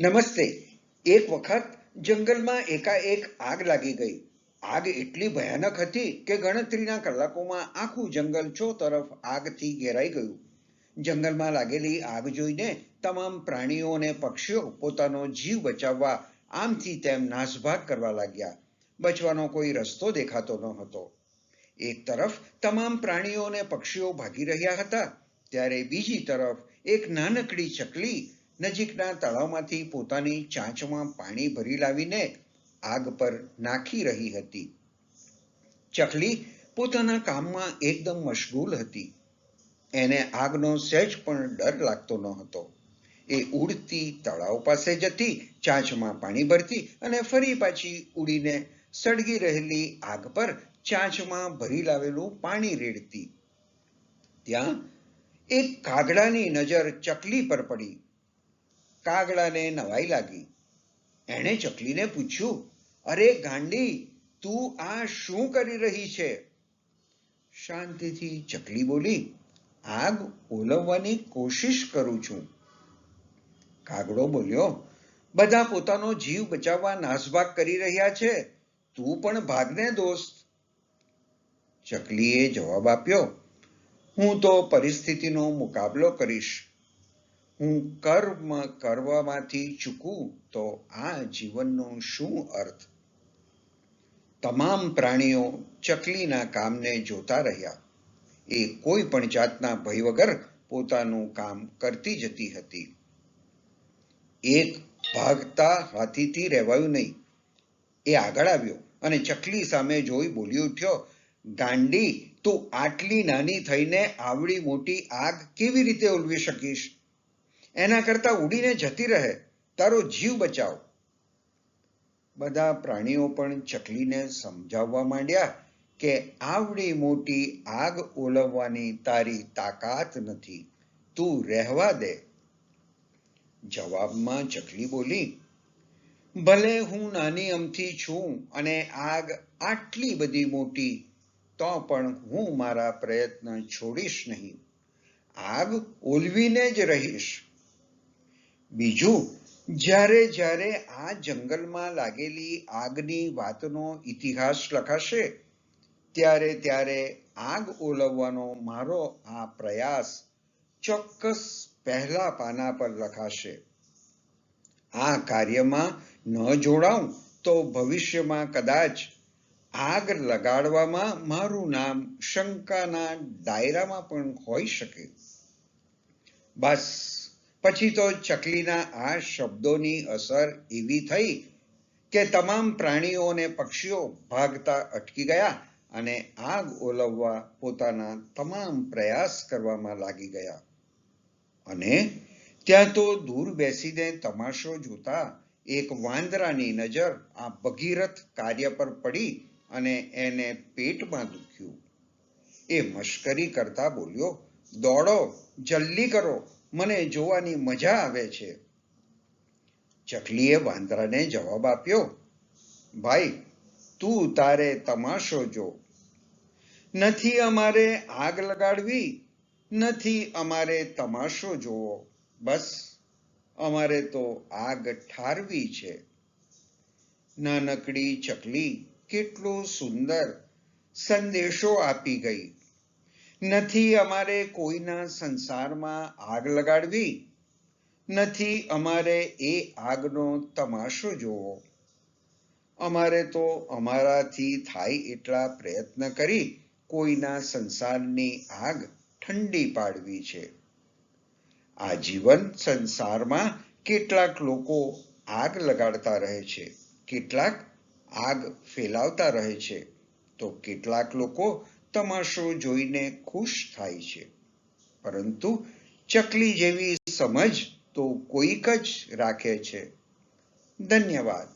નમસ્તે. એક વખત જંગલમાં એકાએક આગ લાગી ગઈ. આગ એટલી ભયાનક હતી કે ગણતરીના કલાકોમાં આખું જંગલ ચો તરફ આગથી ઘેરાઈ ગયું. જંગલમાં લાગેલી આગ જોઈને તમામ પ્રાણીઓ અને પક્ષીઓ પોતાનો જીવ બચાવવા આમથી તેમ નાસભાગ કરવા લાગ્યા. બચવાનો કોઈ રસ્તો દેખાતો ન હતો. એક તરફ તમામ પ્રાણીઓ અને પક્ષીઓ ભાગી રહ્યા હતા, ત્યારે બીજી તરફ એક નાનકડી ચકલી નજીકના તળાવમાંથી પોતાની ચાંચમાં પાણી ભરી લાવીને આગ પર નાખી રહી હતી. ચકલી પોતાના કામમાં એકદમ મશગુલ હતી. એને આગનો સહેજ પણ ડર લાગતો ન હતો. એ ઉડતી તળાવ પાસે જતી ચાંચમાં પાણી ભરતી અને ફરી પાછી ઉડીને સળગી રહેલી આગ પર ચાંચમાં ભરી લાવેલું પાણી રેડતી. ત્યાં એક કાગડાની નજર ચકલી પર પડી. કાગડાને નવાઈ લાગી. એણે ચકલીને પૂછ્યું, અરે ગાંડી, તું આ શું કરી રહી છે? શાંતિથી ચકલી બોલી, આગ ઓલવવાની કોશિશ કરું છું. કાગડો બોલ્યો, બધા પોતાનો જીવ બચાવવા નાસભાગ કરી રહ્યા છે. તું પણ ભાગને દોસ્ત. ચકલીએ જવાબ આપ્યો, હું તો પરિસ્થિતિનો મુકાબલો કરીશ. હું કર્મ કરવામાંથી ચૂકું તો આ જીવનનો શું અર્થ? તમામ પ્રાણીઓ ચકલીના કામને જોતા રહ્યા. એ કોઈ પણ જાતના ભય વગર પોતાનું કામ કરતી જતી હતી. એક ભાગતા હાથીથી રહેવાયું નહીં. એ આગળ આવ્યો અને ચકલી સામે જોઈ બોલી ઉઠ્યો, ગાંડી, તું આટલી નાની થઈને આવડી મોટી આગ કેવી રીતે ઓલવી શકીશ? એના કરતા ઉડીને જતી રહે, તારો જીવ બચાવ. બધા પ્રાણીઓ પણ ચકલીને સમજાવવા માંડ્યા કે આવડી મોટી આગ ઓલવવાની તારી તાકાત નથી, તું રહેવા દે. જવાબમાં ચકલી બોલી, ભલે હું નાની અમથી છું અને આગ આટલી બધી મોટી, તો પણ હું મારા પ્રયત્ન છોડીશ નહીં. આગ ઓલવીને જ રહીશ. બીજું, જ્યારે જ્યારે આ જંગલમાં લાગેલી આગની વાતનો ઇતિહાસ લખાશે, ત્યારે ત્યારે આગ ઓલવવાનો મારો આ પ્રયાસ ચોક્કસ પહેલા પાના પર લખાશે. આ કાર્યમાં ન જોડાઉં તો ભવિષ્યમાં કદાચ આગ લગાડવામાં મારું નામ શંકાના દાયરામાં પણ હોઈ શકે. બસ. પછી તો ચકલીના આ શબ્દોની અસર એવી થઈ કે તમામ પ્રાણીઓ અને પક્ષીઓ ભાગતા અટકી ગયા અને આગ ઓલવવા પોતાના તમામ પ્રયાસ કરવામાં લાગી ગયા. અને ત્યાં તો દૂર બેસીને તમાશો જોતા એક વાંદરાની નજર આ ભગીરથ કાર્ય પર પડી અને એને પેટમાં દુખ્યું. એ મશ્કરી કરતા બોલ્યો, દોડો, જલ્દી કરો મને જોવાની મજા આવે છે. ચકલીએ વાંદરાને જવાબ આપ્યો, ભાઈ, તું તારે તમાશો જો. નથી અમારે આગ લગાડવી, નથી અમારે તમાશો જોવો. બસ, અમારે તો આગ ઠારવી છે. નાનકડી ચકલી કેટલો સુંદર સંદેશો આપી ગઈ. નથી અમારે કોઈના સંસારમાં આગ લગાડવી, નથી અમારે એ આગનો તમાશો જોવો. અમારે તો અમારાથી થાય એટલા પ્રયત્ન કરી કોઈના સંસારની આગ ઠંડી પાડવી છે. આ જીવન સંસારમાં કેટલાક લોકો આગ લગાડતા રહે છે, કેટલાક આગ ફેલાવતા રહે છે. તો કેટલાક લોકો તમાશો જોઈને ખુશ થાય છે. પરંતુ ચકલી જેવી સમજ તો કોઈક જ રાખે છે. ધન્યવાદ.